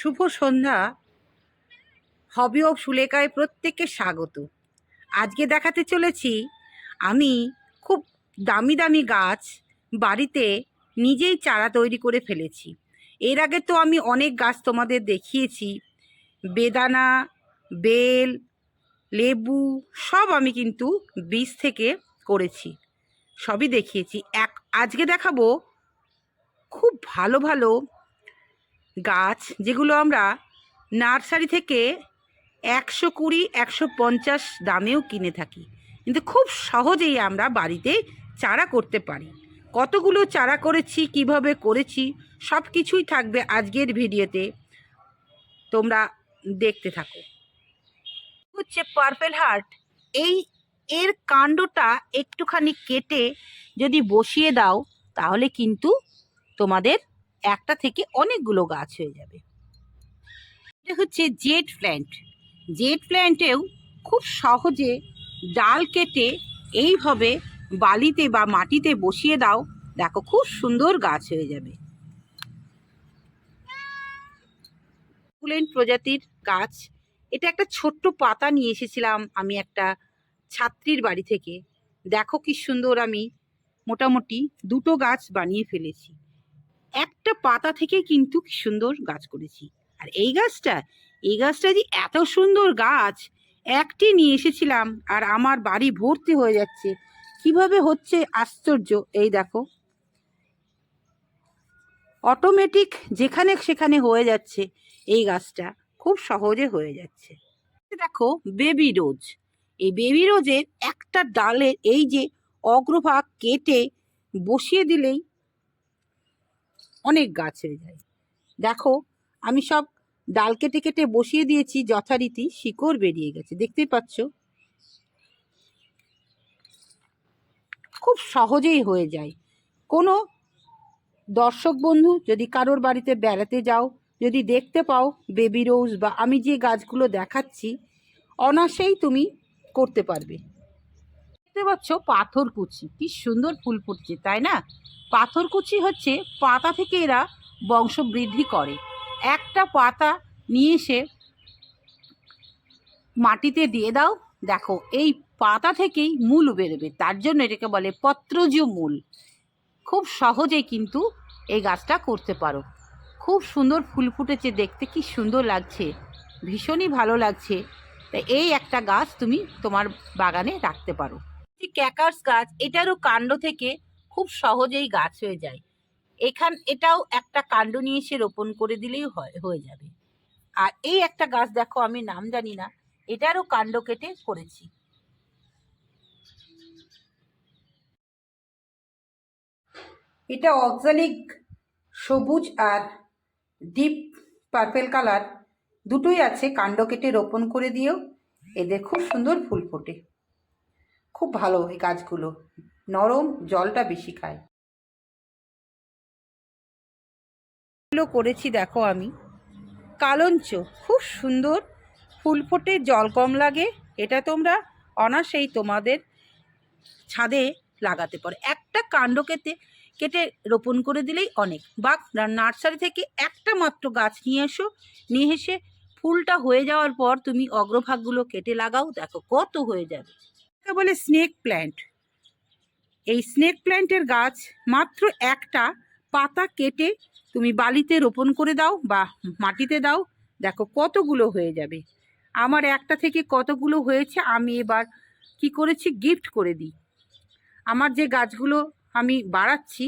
Shubho Sandhya. Hobby of সুলেখায় প্রত্যেককে স্বাগত। আজকে দেখাতে চলেছি আমি খুব দামি দামি গাছ বাড়িতে নিজেই চারা তৈরি করে ফেলেছি। এর আগে তো আমি অনেক গাছ তোমাদের দেখিয়েছি। বেদানা, বেল, লেবু সব আমি কিন্তু বীজ থেকে করেছি। সবই দেখিয়েছি। এক, আজকে দেখাবো খুব ভালো ভালো গাছ, যেগুলো আমরা নার্সারি থেকে একশো কুড়ি, একশো পঞ্চাশ দামেও কিনে থাকি। কিন্তু খুব সহজেই আমরা বাড়িতে চারা করতে পারি। কতগুলো চারা করেছি, কীভাবে করেছি সব কিছুই থাকবে আজকের ভিডিওতে। তোমরা দেখতে থাকো। হচ্ছে পার্পেল হার্ট এই, এর কাণ্ডটা একটুখানি কেটে যদি বসিয়ে দাও, তাহলে কিন্তু তোমাদের একটা থেকে অনেকগুলো গাছ হয়ে যাবে। এটা হচ্ছে জেড প্ল্যান্ট। জেড প্ল্যান্টেও খুব সহজে ডাল কেটে এইভাবে বালিতে বা মাটিতে বসিয়ে দাও, দেখো খুব সুন্দর গাছ হয়ে যাবে। প্রজাতির গাছ। এটা একটা ছোট্ট পাতা নিয়ে এসেছিলাম আমি একটা ছাত্রীর বাড়ি থেকে। দেখো কি সুন্দর আমি মোটামুটি দুটো গাছ বানিয়ে ফেলেছি। একটা পাতা থেকে কিন্তু কি সুন্দর গাছ করেছি। আর এই গাছটা এই গাছটা যে এত সুন্দর গাছ, একটি নিয়ে এসেছিলাম আর আমার বাড়ি ভর্তি হয়ে যাচ্ছে। কীভাবে হচ্ছে আশ্চর্য, এই দেখো। অটোমেটিক যেখানে সেখানে হয়ে যাচ্ছে এই গাছটা, খুব সহজে হয়ে যাচ্ছে। দেখো, বেবি রোজ। এই বেবি রোজের একটা ডালের এই যে অগ্রভাগ কেটে বসিয়ে দিলেই অনেক গাছ হয়ে যায়। দেখো, আমি সব ডাল কেটে কেটে বসিয়ে দিয়েছি, যথারীতি শিকড় বেরিয়ে গেছে। দেখতেই পাচ্ছ? খুব সহজেই হয়ে যায়। কোনো দর্শক বন্ধু যদি কারোর বাড়িতে বেড়াতে যাও, যদি দেখতে পাও বেবি রোজ বা আমি যে গাছগুলো দেখাচ্ছি অনাসেই তুমি করতে পারবে। দেখতে পাচ্ছ পাথরকুচি কি সুন্দর ফুল ফুটছে, তাই না? পাথরকুচি হচ্ছে পাতা থেকে এরা বংশবৃদ্ধি করে। একটা পাতা নিয়ে এসে মাটিতে দিয়ে দাও, দেখো, এই পাতা থেকেই মূল বেরোবে। তার জন্য এটাকে বলে পত্রজ মূল। খুব সহজেই কিন্তু এই গাছটা করতে পারো। খুব সুন্দর ফুল ফুটেছে দেখতে, কি সুন্দর লাগছে। ভীষণই ভালো লাগছে। তাই এই একটা গাছ তুমি তোমার বাগানে রাখতে পারো। ক্যাকার্স গাছ, এটারও কাণ্ড থেকে খুব সহজেই গাছ হয়ে যায়। এখান, এটাও একটা কাণ্ড নিয়ে এসে রোপণ করে দিলেই হয়, হয়ে যাবে। আর এই একটা গাছ দেখো, আমি নাম জানি না, এটারও কাণ্ড কেটে করেছি। এটা অক্সালিক, সবুজ আর ডিপ পার্পেল কালার, দুটোই আছে কাণ্ড কেটে রোপণ করে দিয়েও। এদের খুব সুন্দর ফুল ফোটে। খুব ভালো এই গাছগুলো। নরম, জলটা বেশি খায়। এগুলো করেছি দেখো আমি। কালঞ্চ, খুব সুন্দর। ফুল ফোটে, জল কম লাগে। এটা তোমরা অনাসেই তোমাদের ছাদে লাগাতে পারো। একটা কাণ্ড কেটে কেটে রোপণ করে দিলেই অনেক। বা নার্সারি থেকে একটা মাত্র গাছ নিয়ে এসো, নিয়ে এসে ফুলটা হয়ে যাওয়ার পর তুমি অগ্রভাগগুলো কেটে লাগাও। দেখো কত হয়ে যাবে। বলে স্নেক প্ল্যান্ট এই স্নেক প্ল্যান্টের গাছ মাত্র একটা পাতা কেটে তুমি বালিতে রোপণ করে দাও বা মাটিতে দাও, দেখো কতগুলো হয়ে যাবে। আমার একটা থেকে কতগুলো হয়েছে আমি এবার কি করেছি? গিফট করে দিই। আমার যে গাছগুলো আমি বাড়াচ্ছি,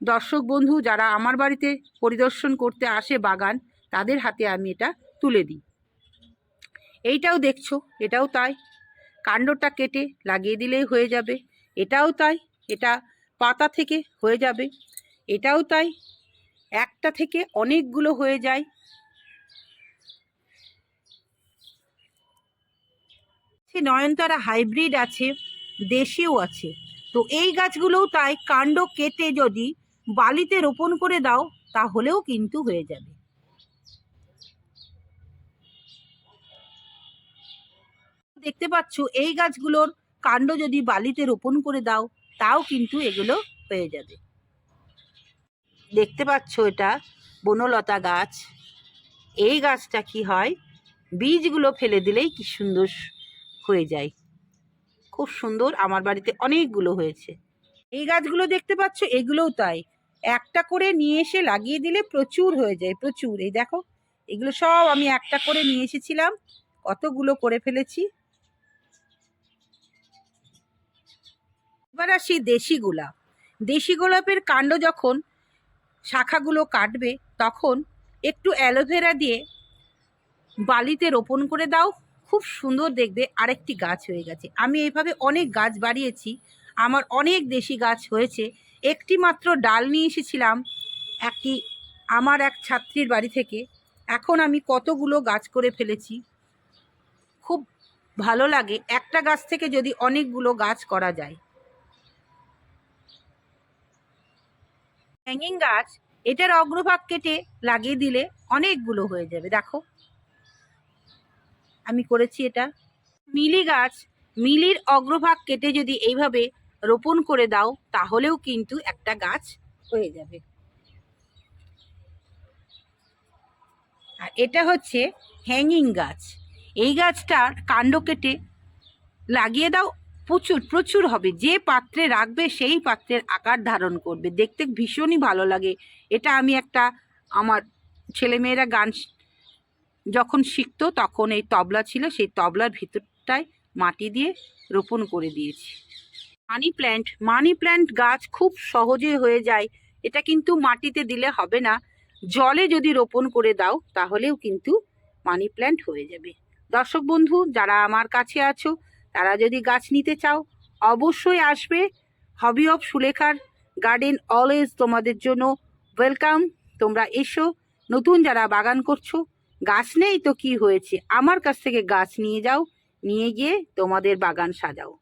দর্শক বন্ধু, যারা আমার বাড়িতে পরিদর্শন করতে আসে বাগান, তাদের হাতে আমি এটা তুলে দিই। এইটাও দেখছ, এটাও তাই। কাণ্ডটা কেটে লাগিয়ে দিলেই হয়ে যাবে। এটাও তাই, এটা পাতা থেকে হয়ে যাবে। এটাও তাই, একটা থেকে অনেকগুলো হয়ে যায়। নয়নতারা হাইব্রিড আছে দেশিও আছে। তো এই গাছগুলোও তাই, কাণ্ড কেটে যদি বালিতে রোপণ করে দাও, তাহলেও কিন্তু হয়ে যাবে। দেখতে পাচ্ছ, এই গাছগুলোর কাণ্ড যদি বালিতে রোপণ করে দাও, তাও কিন্তু এগুলো হয়ে যাবে। দেখতে পাচ্ছ এটা বনলতা গাছ। এই গাছটা কি হয়? বীজগুলো ফেলে দিলেই কি সুন্দর হয়ে যায়। খুব সুন্দর, আমার বাড়িতে অনেকগুলো হয়েছে। এই গাছগুলো দেখতে পাচ্ছ, এগুলোও তাই। একটা করে নিয়ে এসে লাগিয়ে দিলে প্রচুর হয়ে যায়, প্রচুর। এই দেখো, এগুলো সব আমি একটা করে নিয়ে এসেছিলাম, কতগুলো করে ফেলেছি। এবার আসি দেশি গোলাপ। দেশি গোলাপের কাণ্ড যখন শাখাগুলো কাটবে, তখন একটু অ্যালোভেরা দিয়ে বালিতে রোপণ করে দাও, খুব সুন্দর দেখবে আরেকটি গাছ হয়ে গেছে। আমি এইভাবে অনেক গাছ বাড়িয়েছি, আমার অনেক দেশি গাছ হয়েছে। একটি মাত্র ডাল নিয়ে এসেছিলাম, একটি আমার এক ছাত্রীর বাড়ি থেকে। এখন আমি কতগুলো গাছ করে ফেলেছি, খুব ভালো লাগে। একটা গাছ থেকে যদি অনেকগুলো গাছ করা যায়। হ্যাঙ্গিং গাছ এটার অগ্রভাগ কেটে লাগিয়ে দিলে অনেকগুলো হয়ে যাবে। দেখো। আমি করেছি এটা। মিলি গাছ, মিলির অগ্রভাগ কেটে যদি এইভাবে রোপণ করে দাও, তাহলেও কিন্তু একটা গাছ হয়ে যাবে। আর এটা হচ্ছে হ্যাঙ্গিং গাছ। এই গাছটার কাণ্ড কেটে লাগিয়ে দাও প্রচুর প্রচুর হবে। যে পাত্রে রাখবে সেই পাত্রের আকার ধারণ করবে। দেখতে ভীষণই ভালো লাগে। এটা আমি একটা আমার ছেলেমেয়েরা গান যখন শিখতো তখন এই তবলা ছিল, সেই তবলার ভিতরটায় মাটি দিয়ে রোপণ করে দিয়েছি। মানি প্ল্যান্ট মানি প্ল্যান্ট গাছ খুব সহজে হয়ে যায়। এটা কিন্তু মাটিতে দিলে হবে না। জলে যদি রোপণ করে দাও, তাহলেও কিন্তু মানি প্ল্যান্ট হয়ে যাবে। দর্শক বন্ধু, যারা আমার কাছে আছো তারা যদি গাছ নিতে চাও, অবশ্যই আসবে। হবি অফ সুলেখার গার্ডেন অলওয়েজ তোমাদের জন্য ওয়েলকাম তোমরা এসো, নতুন যারা বাগান করছ, গাছ নেই তো কি হয়েছে? আমার কাছ থেকে গাছ নিয়ে যাও, নিয়ে গিয়ে তোমাদের বাগান সাজাও।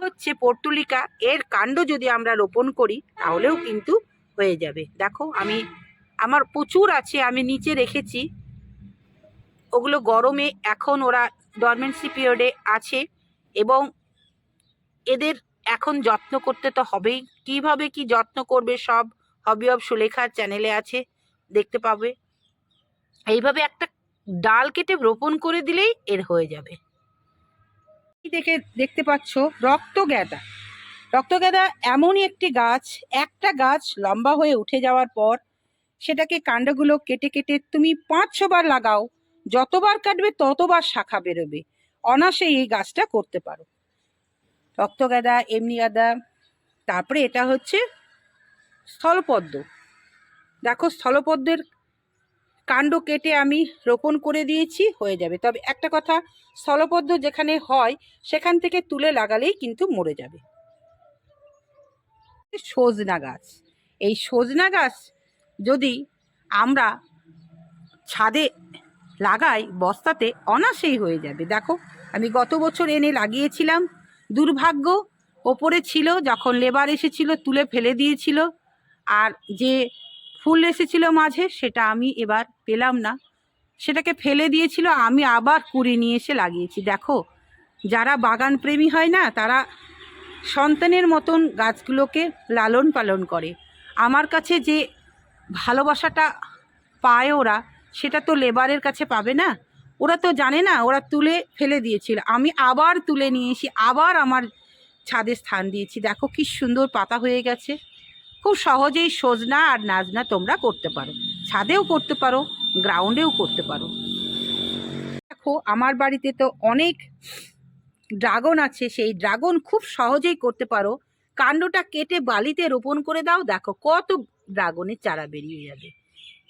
হচ্ছে পর্তুলিকা, এর কাণ্ড যদি আমরা রোপণ করি, তাহলেও কিন্তু হয়ে যাবে। দেখো, আমি, আমার প্রচুর আছে, আমি নিচে রেখেছি। ওগুলো গরমে এখন ওরা ডরমেন্সি পিরিয়ডে আছে এবং এদের এখন যত্ন করতে তো হবেই। কীভাবে কি যত্ন করবে সব হবি অফ সুলেখার চ্যানেলে আছে, দেখতে পাবে। এইভাবে একটা ডাল কেটে রোপণ করে দিলেই এর হয়ে যাবে। দেখে দেখতে পাচ্ছ? রক্ত গ্যাদা রক্তগ্যাদা রক্তগ্যাদা এমনই একটি গাছ, একটা গাছ লম্বা হয়ে উঠে যাওয়ার পর সেটাকে কাণ্ডগুলো কেটে কেটে তুমি পাঁচ ছবার লাগাও। যতবার কাটবে, ততবার শাখা বেরোবে। অনাসে এই গাছটা করতে পারো। রক্তগাদা এমনি গাদা। তারপরে এটা হচ্ছে স্থলপদ্ম। দেখো স্থলপদ্মের কাণ্ড কেটে আমি রোপণ করে দিয়েছি, হয়ে যাবে। তবে একটা কথা, স্থলপদ্ম যেখানে হয়, সেখান থেকে তুলে লাগালেই কিন্তু মরে যাবে। সজনা গাছ। এই সজনা গাছ যদি আমরা ছাদে লাগাই বস্তাতে অনাসেই হয়ে যাবে। দেখো, আমি গত বছর এনে লাগিয়েছিলাম। দুর্ভাগ্য, ওপরে ছিল, যখন লেবার এসেছিল, তুলে ফেলে দিয়েছিল। আর যে ফুল এসেছিল মাঝে, সেটা আমি এবার পেলাম না। সেটাকে ফেলে দিয়েছিল, আমি আবার কুড়ি নিয়ে এসে লাগিয়েছি। দেখো, যারা বাগান প্রেমী হয় না, তারা সন্তানের মতন গাছগুলোকে লালন পালন করে। আমার কাছে যে ভালোবাসাটা পায় ওরা সেটা তো লেবারের কাছে পাবে না। ওরা তো জানে না, ওরা তুলে ফেলে দিয়েছিল। আমি আবার তুলে নিয়ে এসে আবার আমার ছাদে স্থান দিয়েছি। দেখো কি সুন্দর পাতা হয়ে গেছে। খুব সহজেই সজনা আর নাজনা তোমরা করতে পারো। ছাদেও করতে পারো গ্রাউন্ডেও করতে পারো। দেখো, আমার বাড়িতে তো অনেক ড্রাগন আছে। সেই ড্রাগন খুব সহজেই করতে পারো। কাণ্ডটা কেটে বালিতে রোপণ করে দাও। দেখো কত ড্রাগনের চারা বেরিয়ে যাবে।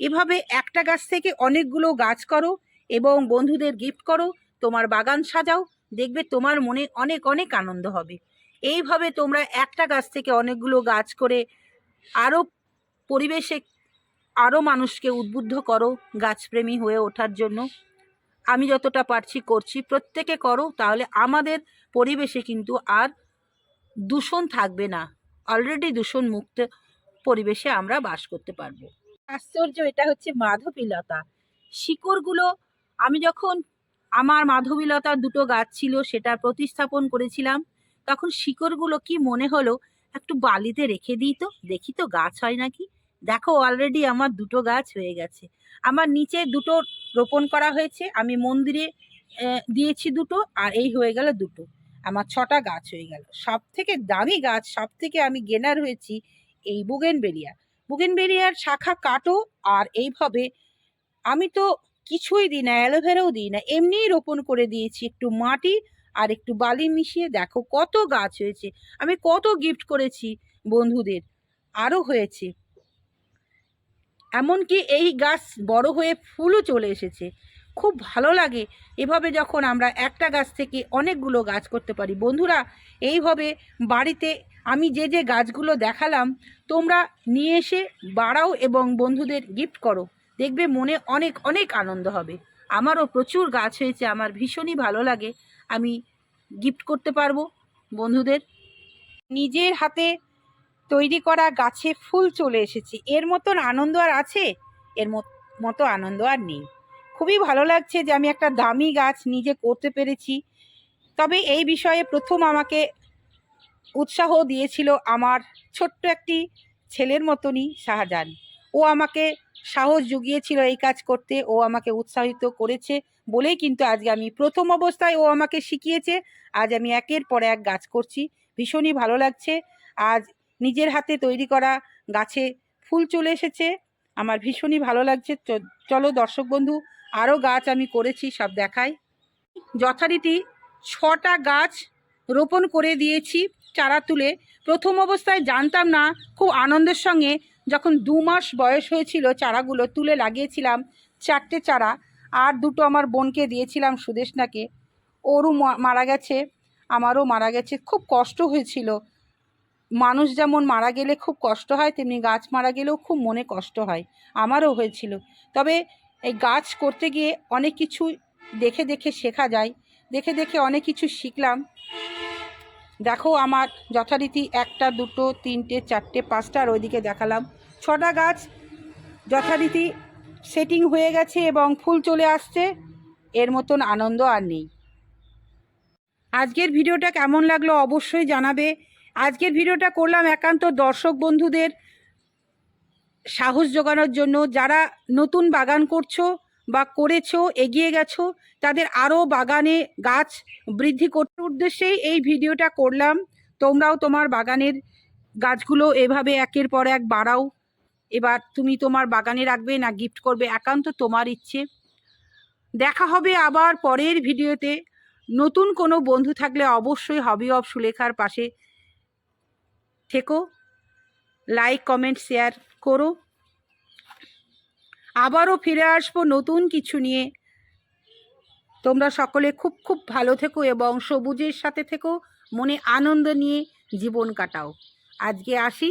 এভাবে একটা গাছ থেকে অনেকগুলো গাছ করো এবং বন্ধুদের গিফট করো, তোমার বাগান সাজাও, দেখবে তোমার মনে অনেক অনেক আনন্দ হবে। এইভাবে তোমরা একটা গাছ থেকে অনেকগুলো গাছ করে আরও পরিবেশে আরও মানুষকে উদ্বুদ্ধ করো গাছপ্রেমী হয়ে ওঠার জন্য। আমি যতটা পারছি করছি, প্রত্যেকে করো, তাহলে আমাদের পরিবেশে কিন্তু আর দূষণ থাকবে না। অলরেডি দূষণ মুক্ত পরিবেশে আমরা বাস করতে পারব। আশ্চর্য, এটা হচ্ছে মাধবীলতা। শিকড়গুলো, আমি যখন আমার মাধবীলতার দুটো গাছ ছিল, সেটা প্রতিস্থাপন করেছিলাম, তখন শিকড়গুলো কি মনে হলো, একটু বালিতে রেখে দিই তো, দেখি তো গাছ হয় নাকি? দেখো অলরেডি আমার দুটো গাছ হয়ে গেছে। আমার নিচে দুটো রোপণ করা হয়েছে, আমি মন্দিরে দিয়েছি দুটো, আর এই হয়ে গেল দুটো। আমার ছটা গাছ হয়ে গেল। সব থেকে দামি গাছ সব থেকে আমি গেনার হয়েছি এই বুগেনবেলিয়া। বুগেনবেলিয়ার শাখা কাটো আর এইভাবে আমি তো কিছুই দিই না, অ্যালোভেরাও দিই না, এমনিই রোপণ করে দিয়েছি একটু মাটি আর একটু বালি মিশিয়ে। দেখো কত গাছ হয়েছে, আমি কত গিফট করেছি বন্ধুদের, আরও হয়েছে। এমনকি এই গাছ বড় হয়ে ফুলও চলে এসেছে, খুব ভালো লাগে। এভাবে যখন আমরা একটা গাছ থেকে অনেকগুলো গাছ করতে পারি, বন্ধুরা, এইভাবে বাড়িতে আমি যে যে গাছগুলো দেখালাম, তোমরা নিয়ে এসে বাড়াও এবং বন্ধুদের গিফট করো। দেখবে মনে অনেক অনেক আনন্দ হবে। আমারও প্রচুর গাছ হয়েছে, আমার ভীষণই ভালো লাগে। আমি গিফট করতে পারব বন্ধুদের। নিজের হাতে তৈরি করা গাছে ফুল চলে এসেছে। এর মতন আনন্দ আর আছে? এর মতো আনন্দ আর নেই। খুবই ভালো লাগছে যে আমি একটা দামি গাছ নিজে করতে পেরেছি। তবে এই বিষয়ে প্রথম আমাকে উৎসাহ দিয়েছিল আমার ছোট্ট একটি ছেলের মতনই শাহজাহান ও আমাকে সাহস জুগিয়েছিল এই কাজ করতে, ও আমাকে উৎসাহিত করেছে বলেই কিন্তু আজকে আমি প্রথম অবস্থায় ও আমাকে শিখিয়েছে। আজ আমি একের পর এক গাছ করছি, ভীষণই ভালো লাগছে। আজ নিজের হাতে তৈরি করা গাছে ফুল চলে এসেছে, আমার ভীষণই ভালো লাগছে। চলো দর্শক বন্ধু আরও গাছ আমি করেছি, সব দেখাই। যথারীতি ছটা গাছ রোপণ করে দিয়েছি চারা তুলে। প্রথম অবস্থায় জানতাম না, খুব আনন্দের সঙ্গে যখন দু মাস বয়স হয়েছিল চারাগুলো তুলে লাগিয়েছিলাম চারটে চারা। আর দুটো আমার বোনকে দিয়েছিলাম সুদেশনাকে। ওরও মারা গেছে, আমারও মারা গেছে। খুব কষ্ট হয়েছিল। মানুষ যেমন মারা গেলে খুব কষ্ট হয়, তেমনি গাছ মারা গেলেও খুব মনে কষ্ট হয়। আমারও হয়েছিল। তবে এই গাছ করতে গিয়ে অনেক কিছু দেখে দেখে শেখা যায়। দেখে দেখে অনেক কিছু শিখলাম। দেখো আমার যথারীতি একটা, দুটো, তিনটে, চারটে, পাঁচটা, আর ওইদিকে দেখালাম। ছটা গাছ যথারীতি সেটিং হয়ে গেছে এবং ফুল চলে আসছে। এর মতন আনন্দ আর নেই। আজকের ভিডিওটা কেমন লাগল অবশ্যই জানাবে। আজকের ভিডিওটা করলাম একান্ত দর্শক বন্ধুদের সাহস জোগানোর জন্য। যারা নতুন বাগান করছ বা করেছ, এগিয়ে গেছো, তাদের আরও বাগানে গাছ বৃদ্ধি করতে উদ্দেশ্যেই এই ভিডিওটা করলাম। তোমরাও তোমার বাগানের গাছগুলো এভাবে একের পর এক বাড়াও। এবার তুমি তোমার বাগানে রাখবে না গিফট করবে, একান্ত তোমার ইচ্ছে। দেখা হবে আবার পরের ভিডিওতে। নতুন কোনো বন্ধু থাকলে অবশ্যই হবি অফ সুলেখার পাশে থেকো। লাইক কমেন্ট শেয়ার করো। আবারও ফিরে আসব নতুন কিছু নিয়ে। তোমরা সকলে খুব খুব ভালো থেকো এবং সবুজের সাথে থেকো, মনে আনন্দ নিয়ে জীবন কাটাও। আজকে আসি।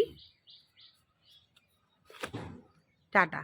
টাটা।